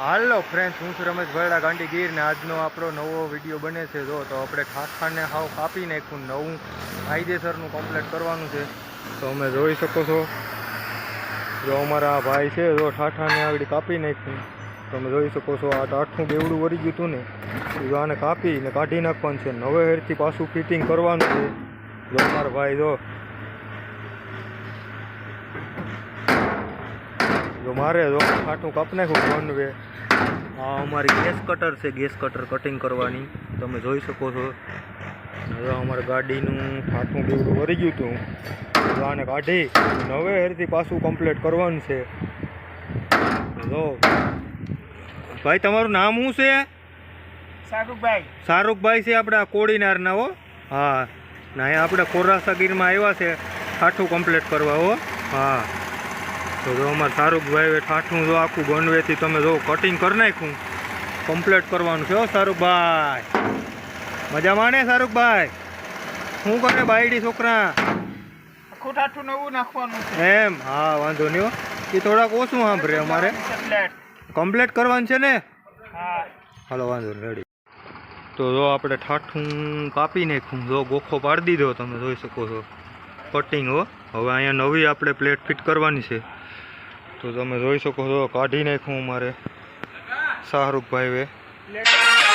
હાલો friends હું છું રમેશ ભરડા ગાંડી ગીર ને આજનો આપણો નવો વીડિયો બને છે. જો, તો આપણે ખાખાને હાવ કાપી નાખ્યું નવું કાયદેસરનું કમ્પ્લીટ કરવાનું છે. તો અમે જોઈ શકો છો. જો, અમારા ભાઈ છે, જો, ઠાઠાને આગળ કાપી નાખ્યું. તમે જોઈ શકો છો, આ ટાઠું બેવડું વળી ગયું હતું ને. તો આને કાપીને કાઢી નાખવાનું છે નવે હેરથી પાછું ફિટિંગ કરવાનું છે. જો, અમારા ભાઈ જો. જો, મારે જો ઠાઠું કાપ નાખ્યું વન વે આ અમારી ગેસ કટર છે ગેસ કટર કટિંગ કરવાની. તમે જોઈ શકો છો. હવે અમારે ગાડીનું ફાટું બેવડું ભરી ગયું હતું. આને કાઢી નવે હેરથી પાછું કમ્પ્લીટ કરવાનું છે. જો. ભાઈ તમારું નામ શું છે? શાહરુખભાઈ. શાહરૂખભાઈ છે આપણા કોડીનારના હો? હા. ના એ આપણે કોરાસાગીરમાં આવ્યા છે. ઠાઠું કમ્પ્લીટ કરવા હો. હા. તો જો અમારે શાહરૂખભાઈ ઠાઠું જો આખું ગનવેથી તમે જો કટિંગ કરી નાખ્યું. કમ્પ્લીટ કરવાનું છે શાહરૂખભાઈ. મજામાં ને શાહરૂખભાઈ? શું કરે બાયડી છોકરા? આખું નવું નાખવાનું એમ? હા વાંધો નહીં હો. એ થોડાક ઓછું સાંભળે અમારે. કમ્પ્લીટ કરવાનું છે ને? હા. હાલો વાંધો નહીં રેડી તો જો આપણે ઠાઠું કાપી નાખ્યું. જો ગોખો પાડી દીધો તમે જોઈ શકો છો. કટિંગ હો. હવે અહીંયા નવી આપણે પ્લેટ ફિટ કરવાની છે. તો તમે જોઈ શકો છો કાઢી નાખ્યું મારે શાહરૂખભાઈ વે ફ્લેટ